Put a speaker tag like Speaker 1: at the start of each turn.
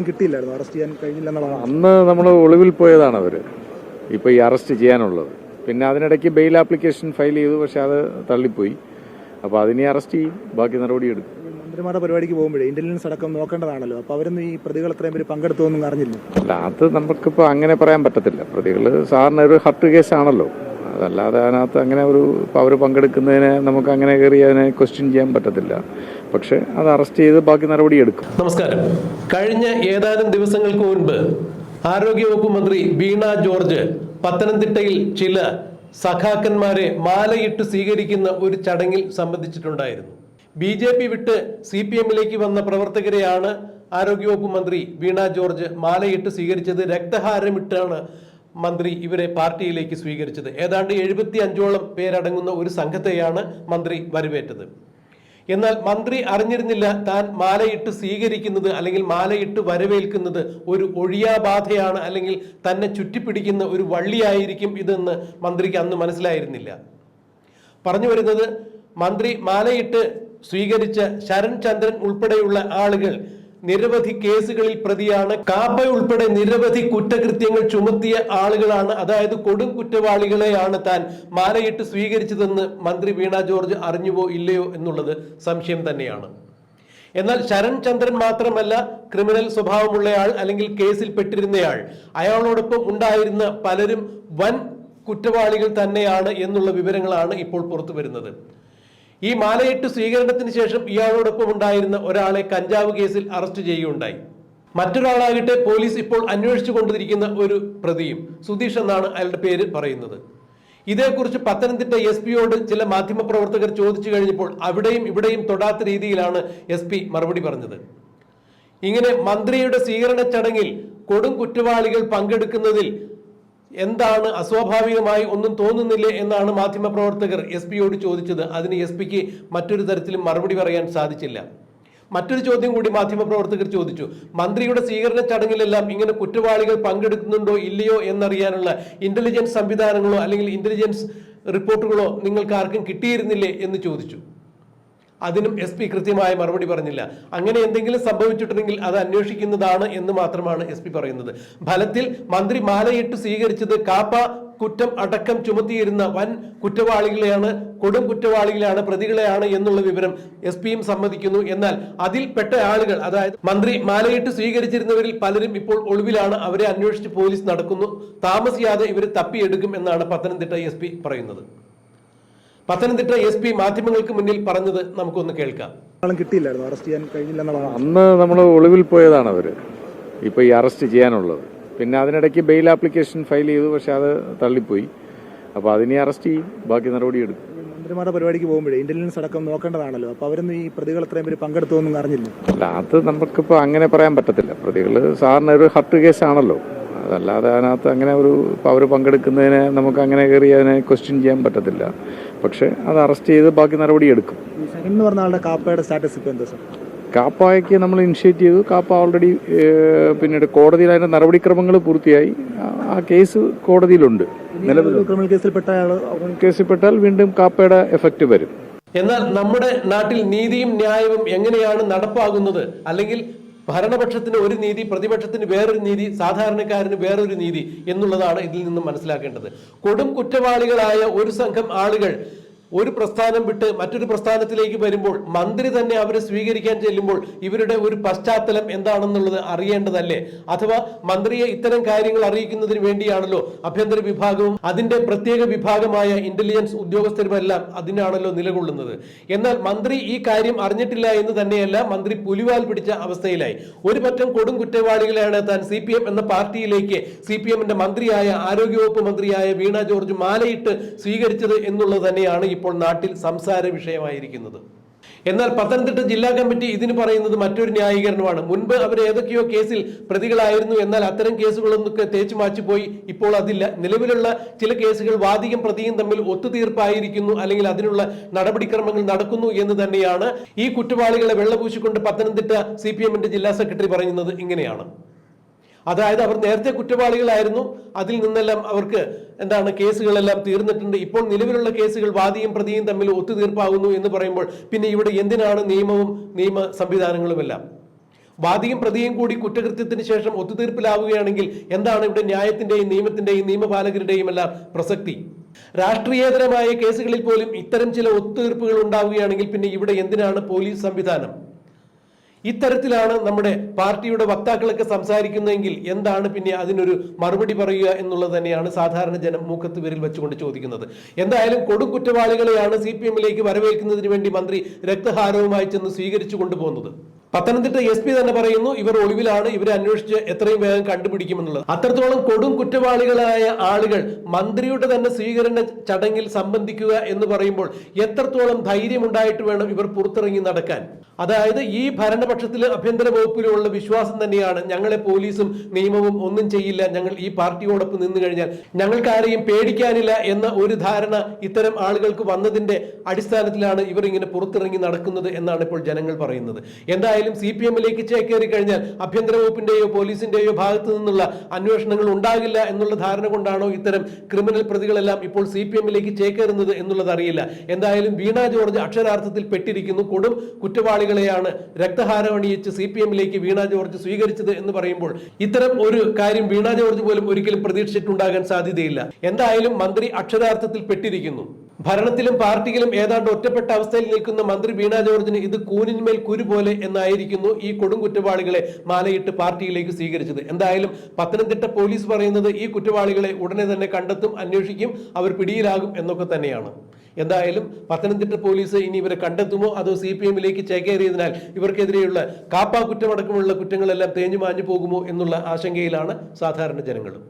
Speaker 1: കിട്ടിയില്ലായിരുന്നു. Arrest ചെയ്യാൻ കഴിഞ്ഞില്ലെന്നുള്ളതാണ്.
Speaker 2: അന്ന് നമ്മൾ ഒളിവിൽ പോയതാണ് അവർ ഇപ്പോൾ ഈ അറസ്റ്റ് ചെയ്യാനുള്ളത്. പിന്നെ അതിനിടയ്ക്ക് ബെയിൽ ആപ്ലിക്കേഷൻ ഫയൽ ചെയ്തു പക്ഷെ അത് തള്ളിപ്പോയി. അപ്പോൾ അതിനെ അറസ്റ്റ് ചെയ്യും. ബാക്കി നടപടി എടുക്കും.
Speaker 1: മന്ത്രിമാരുടെ പരിപാടിക്ക് പോകുമ്പോഴേ ഇന്റലിജൻസ് അടക്കം നോക്കേണ്ടതാണല്ലോ. അപ്പോൾ അവരൊന്നും ഈ പ്രതികൾ അത്രയും പേര് പങ്കെടുത്തോന്നും അറിഞ്ഞില്ല?
Speaker 2: അല്ല അത് നമുക്കിപ്പോൾ അങ്ങനെ പറയാൻ പറ്റത്തില്ല. പ്രതികൾ സാറിന് ഒരു ഹർട്ട് കേസാണല്ലോ. അതല്ലാതെ അതിനകത്ത് അങ്ങനെ ഒരു അവർ പങ്കെടുക്കുന്നതിനെ നമുക്ക് അങ്ങനെ കയറി അതിനെ ക്വസ്റ്റ്യൻ ചെയ്യാൻ പറ്റത്തില്ല. പക്ഷേ അത് അറസ്റ്റ് ചെയ്ത് ബാക്കി നടപടി എടുക്കും.
Speaker 3: നമസ്കാരം. കഴിഞ്ഞ ഏതാനും ദിവസങ്ങൾക്ക് മുൻപ് ആരോഗ്യവകുപ്പ് മന്ത്രി വീണ ജോർജ് പത്തനംതിട്ടയിൽ ചില സഖാക്കന്മാരെ മാലയിട്ട് സ്വീകരിക്കുന്ന ഒരു ചടങ്ങിൽ സംബന്ധിച്ചിട്ടുണ്ടായിരുന്നു. ബി ജെ പി വിട്ട് സി പി എമ്മിലേക്ക് വന്ന പ്രവർത്തകരെയാണ് ആരോഗ്യവകുപ്പ് മന്ത്രി വീണ ജോർജ് മാലയിട്ട് സ്വീകരിച്ചത്. രക്തഹാരമിട്ടാണ് മന്ത്രി ഇവരെ പാർട്ടിയിലേക്ക് സ്വീകരിച്ചത്. ഏതാണ്ട് എഴുപത്തി അഞ്ചോളം പേരടങ്ങുന്ന ഒരു സംഘത്തെയാണ് മന്ത്രി വരവേറ്റത്. എന്നാൽ മന്ത്രി അറിഞ്ഞിരുന്നില്ല താൻ മാലയിട്ട് സ്വീകരിക്കുന്നത് അല്ലെങ്കിൽ മാലയിട്ട് വരവേൽക്കുന്നത് ഒരു ഒഴിയാബാധയാണ് അല്ലെങ്കിൽ തന്നെ ചുറ്റിപ്പിടിക്കുന്ന ഒരു വള്ളിയായിരിക്കും ഇതെന്ന് മന്ത്രിക്ക് അന്ന് മനസ്സിലായിരുന്നില്ല. പറഞ്ഞു വരുന്നത് മന്ത്രി മാലയിട്ട് സ്വീകരിച്ച ശരൺ ചന്ദ്രൻ ഉൾപ്പെടെയുള്ള ആളുകൾ നിരവധി കേസുകളിൽ പ്രതിയാണ്. കാബ ഉൾപ്പെടെ നിരവധി കുറ്റകൃത്യങ്ങൾ ചുമത്തിയ ആളുകളാണ്. അതായത് കൊടും കുറ്റവാളികളെയാണ് താൻ മാലയിട്ട് സ്വീകരിച്ചതെന്ന് മന്ത്രി വീണ ജോർജ് അറിഞ്ഞുവോ ഇല്ലയോ എന്നുള്ളത് സംശയം തന്നെയാണ്. എന്നാൽ ശരൺ ചന്ദ്രൻ മാത്രമല്ല ക്രിമിനൽ സ്വഭാവമുള്ളയാൾ അല്ലെങ്കിൽ കേസിൽ പെട്ടിരുന്നയാൾ. അയാളോടൊപ്പം ഉണ്ടായിരുന്ന പലരും വൻ കുറ്റവാളികൾ തന്നെയാണ് എന്നുള്ള വിവരങ്ങളാണ് ഇപ്പോൾ പുറത്തു വരുന്നത് ഈ മാലയിട്ട് സ്വീകരണത്തിന് ശേഷം ഇയാളോടൊപ്പം ഉണ്ടായിരുന്ന ഒരാളെ കഞ്ചാവ് കേസിൽ അറസ്റ്റ് ചെയ്യുകയുണ്ടായി. മറ്റൊരാളാകട്ടെ പോലീസ് ഇപ്പോൾ അന്വേഷിച്ചു കൊണ്ടിരിക്കുന്ന ഒരു പ്രതിയും സുധീഷ് എന്നാണ് അയാളുടെ പേര് പറയുന്നത്. ഇതേക്കുറിച്ച് പത്തനംതിട്ട എസ് പിയോട് ചില മാധ്യമപ്രവർത്തകർ ചോദിച്ചു കഴിഞ്ഞപ്പോൾ അവിടെയും ഇവിടെയും തൊടാത്ത രീതിയിലാണ് എസ് പി മറുപടി പറഞ്ഞത്. ഇങ്ങനെ മന്ത്രിയുടെ സ്വീകരണ ചടങ്ങിൽ കൊടും കുറ്റവാളികൾ പങ്കെടുക്കുന്നതിൽ എന്താണ് അസ്വാഭാവികമായി ഒന്നും തോന്നുന്നില്ലേ എന്നാണ് മാധ്യമപ്രവർത്തകർ എസ് പിയോട് ചോദിച്ചത്. അതിന് എസ് പിക്ക് മറ്റൊരു തരത്തിലും മറുപടി പറയാൻ സാധിച്ചില്ല. മറ്റൊരു ചോദ്യം കൂടി മാധ്യമപ്രവർത്തകർ ചോദിച്ചു. മന്ത്രിയുടെ സ്വീകരണ ചടങ്ങിലെല്ലാം ഇങ്ങനെ കുറ്റവാളികൾ പങ്കെടുക്കുന്നുണ്ടോ ഇല്ലയോ എന്നറിയാനുള്ള ഇന്റലിജൻസ് സംവിധാനങ്ങളോ അല്ലെങ്കിൽ ഇന്റലിജൻസ് റിപ്പോർട്ടുകളോ നിങ്ങൾക്ക് ആർക്കും കിട്ടിയിരുന്നില്ലേ എന്ന് ചോദിച്ചു. അതിനും എസ് പി കൃത്യമായ മറുപടി പറഞ്ഞില്ല. അങ്ങനെ എന്തെങ്കിലും സംഭവിച്ചിട്ടുണ്ടെങ്കിൽ അത് അന്വേഷിക്കുന്നതാണ് എന്ന് മാത്രമാണ് എസ് പി പറയുന്നത്. ഫലത്തിൽ മന്ത്രി മാലയിട്ട് സ്വീകരിച്ചത് കാപ്പ കുറ്റം അടക്കം ചുമത്തിയിരുന്ന വൻ കുറ്റവാളികളെയാണ് കൊടും കുറ്റവാളികളെയാണ് പ്രതികളെയാണ് എന്നുള്ള വിവരം എസ് പിയും സമ്മതിക്കുന്നു. എന്നാൽ അതിൽപ്പെട്ട ആളുകൾ അതായത് മന്ത്രി മാലയിട്ട് സ്വീകരിച്ചിരുന്നവരിൽ പലരും ഇപ്പോൾ ഒളിവിലാണ്. അവരെ അന്വേഷിച്ച് പോലീസ് നടക്കുന്നു. താമസിയാതെ ഇവരെ തപ്പിയെടുക്കും എന്നാണ് പത്തനംതിട്ട എസ് പറയുന്നത്. പത്തനംതിട്ട എസ് പി മാധ്യമങ്ങൾക്ക് മുന്നിൽ പറഞ്ഞത് നമുക്കൊന്ന് കേൾക്കാം.
Speaker 1: കിട്ടിയില്ലായിരുന്നു അറസ്റ്റ് ചെയ്യാൻ കഴിഞ്ഞില്ല
Speaker 2: അന്ന് നമ്മൾ ഒളിവിൽ പോയതാണ് അവർ. ഇപ്പൊ ഈ അറസ്റ്റ് ചെയ്യാനുള്ളത്. പിന്നെ അതിനിടയ്ക്ക് ബെയിൽ ആപ്ലിക്കേഷൻ ഫയൽ ചെയ്തു പക്ഷെ അത് തള്ളിപ്പോയി. അപ്പോൾ അതിനെ അറസ്റ്റ് ചെയ്യും ബാക്കി നടപടി എടുക്കും.
Speaker 1: മന്ത്രിമാരുടെ പരിപാടിക്ക് പോകുമ്പോഴേ ഇന്റലിജൻസ് അടക്കം നോക്കേണ്ടതാണല്ലോ. അപ്പോൾ അവരൊന്നും ഈ പ്രതികൾ അത്രയും പേര് പങ്കെടുത്തോന്നും അറിഞ്ഞില്ല?
Speaker 2: അല്ല അത് നമുക്കിപ്പോൾ അങ്ങനെ പറയാൻ പറ്റത്തില്ല. പ്രതികൾ സാറിന് ഒരു ഹർട്ട് കേസാണല്ലോ അതല്ലാതെ അതിനകത്ത് അങ്ങനെ ഒരു അവർ പങ്കെടുക്കുന്നതിനെ നമുക്ക് അങ്ങനെ കയറി അതിനെ ക്വസ്റ്റ്യൻ ചെയ്യാൻ പറ്റത്തില്ല. പക്ഷേ അത് അറസ്റ്റ് ചെയ്ത് ബാക്കി നടപടി എടുക്കും.
Speaker 1: എന്ന് പറഞ്ഞ ആളുടെ കാപ്പയുടെ സ്റ്റാറ്റസ് ഇപ്പോൾ എന്താ സാർ?
Speaker 2: കാപ്പായ്ക്ക് നമ്മൾ ഇനിഷ്യേറ്റ് ചെയ്തു. കാപ്പ ഓൾറെഡി പിന്നീട് കോടതിയിൽ അതിന്റെ നടപടിക്രമങ്ങൾ പൂർത്തിയായി. ആ- കേസ് കോടതിയിലുണ്ട്. നിലവിൽ കേസിൽപ്പെട്ടാൽ വീണ്ടും കാപ്പയുടെ എഫക്റ്റ് വരും.
Speaker 3: എന്നാൽ നമ്മുടെ നാട്ടിൽ നീതിയും ന്യായവും എങ്ങനെയാണ് നടപ്പാകുന്നത്? അല്ലെങ്കിൽ ഭരണപക്ഷത്തിന് ഒരു നീതി പ്രതിപക്ഷത്തിന് വേറൊരു നീതി സാധാരണക്കാരന് വേറൊരു നീതി എന്നുള്ളതാണ് ഇതിൽ നിന്നും മനസ്സിലാക്കേണ്ടത്. കൊടും കുറ്റവാളികളായ ഒരു സംഘം ആളുകൾ ഒരു പ്രസ്ഥാനം വിട്ട് മറ്റൊരു പ്രസ്ഥാനത്തിലേക്ക് വരുമ്പോൾ മന്ത്രി തന്നെ അവരെ സ്വീകരിക്കാൻ ചെല്ലുമ്പോൾ ഇവരുടെ ഒരു പശ്ചാത്തലം എന്താണെന്നുള്ളത് അറിയേണ്ടതല്ലേ? അഥവാ മന്ത്രിയെ ഇത്തരം കാര്യങ്ങൾ അറിയിക്കുന്നതിന് വേണ്ടിയാണല്ലോ ആഭ്യന്തര വിഭാഗവും അതിന്റെ പ്രത്യേക വിഭാഗമായ ഇന്റലിജൻസ് ഉദ്യോഗസ്ഥരുമെല്ലാം അതിനാണല്ലോ നിലകൊള്ളുന്നത്. എന്നാൽ മന്ത്രി ഈ കാര്യം അറിഞ്ഞിട്ടില്ല എന്ന് തന്നെയല്ല മന്ത്രി പുലിവാൽ പിടിച്ച അവസ്ഥയിലായി. ഒരു പറ്റം കൊടും കുറ്റവാളികളെയാണ് താൻ സി പി എം എന്ന പാർട്ടിയിലേക്ക് സി പി എമ്മിന്റെ മന്ത്രിയായ ആരോഗ്യവകുപ്പ് മന്ത്രിയായ വീണ ജോർജ് മാലയിട്ട് സ്വീകരിച്ചത് എന്നുള്ളത് തന്നെയാണ് ഇപ്പോൾ നാട്ടിൽ സംസാര വിഷയമായിരിക്കുന്നത്. എന്നാൽ പത്തനംതിട്ട ജില്ലാ കമ്മിറ്റി ഇതിന് പറയുന്നത് മറ്റൊരു ന്യായീകരണമാണ്. മുൻപ് അവർ ഏതൊക്കെയോ കേസിൽ പ്രതികളായിരുന്നു എന്നാൽ അത്തരം കേസുകളൊന്നൊക്കെ തേച്ചു മാച്ചു പോയി. ഇപ്പോൾ അതില്ല. നിലവിലുള്ള ചില കേസുകൾ വാദിയും പ്രതിയും തമ്മിൽ ഒത്തുതീർപ്പായിരിക്കുന്നു അല്ലെങ്കിൽ അതിനുള്ള നടപടിക്രമങ്ങൾ നടക്കുന്നു എന്ന് തന്നെയാണ് ഈ കുറ്റവാളികളെ വെള്ളപൂശിക്കൊണ്ട് പത്തനംതിട്ട സി ജില്ലാ സെക്രട്ടറി പറയുന്നത് ഇങ്ങനെയാണ്. അതായത് അവർ നേരത്തെ കുറ്റവാളികളായിരുന്നു. അതിൽ നിന്നെല്ലാം അവർക്ക് എന്താണ് കേസുകളെല്ലാം തീർന്നിട്ടുണ്ട്. ഇപ്പോൾ നിലവിലുള്ള കേസുകൾ വാദിയും പ്രതിയും തമ്മിൽ ഒത്തുതീർപ്പാകുന്നു എന്ന് പറയുമ്പോൾ പിന്നെ ഇവിടെ എന്തിനാണ് നിയമവും നിയമ സംവിധാനങ്ങളുമെല്ലാം? വാദിയും പ്രതിയും കൂടി കുറ്റകൃത്യത്തിന് ശേഷം ഒത്തുതീർപ്പിലാവുകയാണെങ്കിൽ എന്താണ് ഇവിടെ ന്യായത്തിന്റെയും നിയമത്തിന്റെയും നിയമപാലകരുടെയും എല്ലാം പ്രസക്തി? രാഷ്ട്രീയേതരമായ കേസുകളിൽ പോലും ഇത്തരം ചില ഒത്തുതീർപ്പുകൾ ഉണ്ടാവുകയാണെങ്കിൽ പിന്നെ ഇവിടെ എന്തിനാണ് പോലീസ് സംവിധാനം? ഇത്തരത്തിലാണ് നമ്മുടെ പാർട്ടിയുടെ വക്താക്കളൊക്കെ സംസാരിക്കുന്നതെങ്കിൽ എന്താണ് പിന്നെ അതിനൊരു മറുപടി പറയുക എന്നുള്ളത് തന്നെയാണ് സാധാരണ ജനം മൂക്കത്ത് വിരൽ വെച്ചുകൊണ്ട് ചോദിക്കുന്നത്. എന്തായാലും കൊടും കുറ്റവാളികളെയാണ് സി പി എമ്മിലേക്ക് വരവേൽക്കുന്നതിന് വേണ്ടി മന്ത്രി രക്തഹാരവുമായി ചെന്ന് സ്വീകരിച്ചു കൊണ്ടുപോകുന്നത്. പത്തനംതിട്ട എസ് പി തന്നെ പറയുന്നു ഇവർ ഒളിവിലാണ് ഇവരെ അന്വേഷിച്ച് എത്രയും വേഗം കണ്ടുപിടിക്കുമെന്നുള്ളത്. അത്രത്തോളം കൊടും കുറ്റവാളികളായ ആളുകൾ മന്ത്രിയുടെ തന്നെ സ്വീകരണ ചടങ്ങിൽ സംബന്ധിക്കുക എന്ന് പറയുമ്പോൾ എത്രത്തോളം ധൈര്യമുണ്ടായിട്ട് വേണം ഇവർ പുറത്തിറങ്ങി നടക്കാൻ? അതായത് ഈ ഭരണപക്ഷത്തിൽ ആഭ്യന്തര വകുപ്പിലുള്ള വിശ്വാസം തന്നെയാണ് ഞങ്ങളെ പോലീസും നിയമവും ഒന്നും ചെയ്യില്ല ഞങ്ങൾ ഈ പാർട്ടിയോടൊപ്പം നിന്നു കഴിഞ്ഞാൽ ഞങ്ങൾക്ക് ആരെയും പേടിക്കാനില്ല എന്ന ഒരു ധാരണ ഇത്തരം ആളുകൾക്ക് വന്നതിന്റെ അടിസ്ഥാനത്തിലാണ് ഇവർ ഇങ്ങനെ പുറത്തിറങ്ങി നടക്കുന്നത് എന്നാണ് ഇപ്പോൾ ജനങ്ങൾ പറയുന്നത്. എന്തായാലും സി പി എമ്മിലേക്ക് ചേക്കേറി കഴിഞ്ഞാൽ ആഭ്യന്തര വകുപ്പിന്റെയോ പോലീസിന്റെയോ ഭാഗത്തു നിന്നുള്ള അന്വേഷണങ്ങൾ ഉണ്ടാകില്ല എന്നുള്ള ധാരണ കൊണ്ടാണോ ഇത്തരം ക്രിമിനൽ പ്രതികളെല്ലാം ഇപ്പോൾ സി പി എമ്മിലേക്ക് ചേക്കേറുന്നത് എന്നുള്ളത് അറിയില്ല. എന്തായാലും വീണ ജോർജ് അക്ഷരാർത്ഥത്തിൽ പെട്ടിരിക്കുന്നു. കൊടും കുറ്റവാളികളെയാണ് രക്തഹാരം അണിയിച്ച് സി പി എമ്മിലേക്ക് വീണ ജോർജ് സ്വീകരിച്ചത് എന്ന് പറയുമ്പോൾ ഇത്തരം ഒരു കാര്യം വീണ ജോർജ് പോലും ഒരിക്കലും പ്രതീക്ഷിച്ചിട്ടുണ്ടാകാൻ സാധ്യതയില്ല. എന്തായാലും മന്ത്രി അക്ഷരാർത്ഥത്തിൽ പെട്ടിരിക്കുന്നു. ഭരണത്തിലും പാർട്ടിയിലും ഏതാണ്ട് ഒറ്റപ്പെട്ട അവസ്ഥയിൽ നിൽക്കുന്ന മന്ത്രി വീണ ജോർജിന് ഇത് കൂനിന്മേൽ കുരു പോലെ എന്നായിരിക്കുന്നു ഈ കൊടും കുറ്റവാളികളെ മാലയിട്ട് പാർട്ടിയിലേക്ക് സ്വീകരിച്ചത്. എന്തായാലും പത്തനംതിട്ട പോലീസ് പറയുന്നത് ഈ കുറ്റവാളികളെ ഉടനെ തന്നെ കണ്ടെത്തും അന്വേഷിക്കും അവർ പിടിയിലാകും എന്നൊക്കെ തന്നെയാണ്. എന്തായാലും പത്തനംതിട്ട പോലീസ് ഇനി ഇവരെ കണ്ടെത്തുമോ അതോ സി പി എമ്മിലേക്ക് ചേക്കേറിയതിനാൽ ഇവർക്കെതിരെയുള്ള കാപ്പാ കുറ്റമടക്കമുള്ള കുറ്റങ്ങളെല്ലാം തേഞ്ഞു മാഞ്ഞു പോകുമോ എന്നുള്ള ആശങ്കയിലാണ് സാധാരണ ജനങ്ങളും.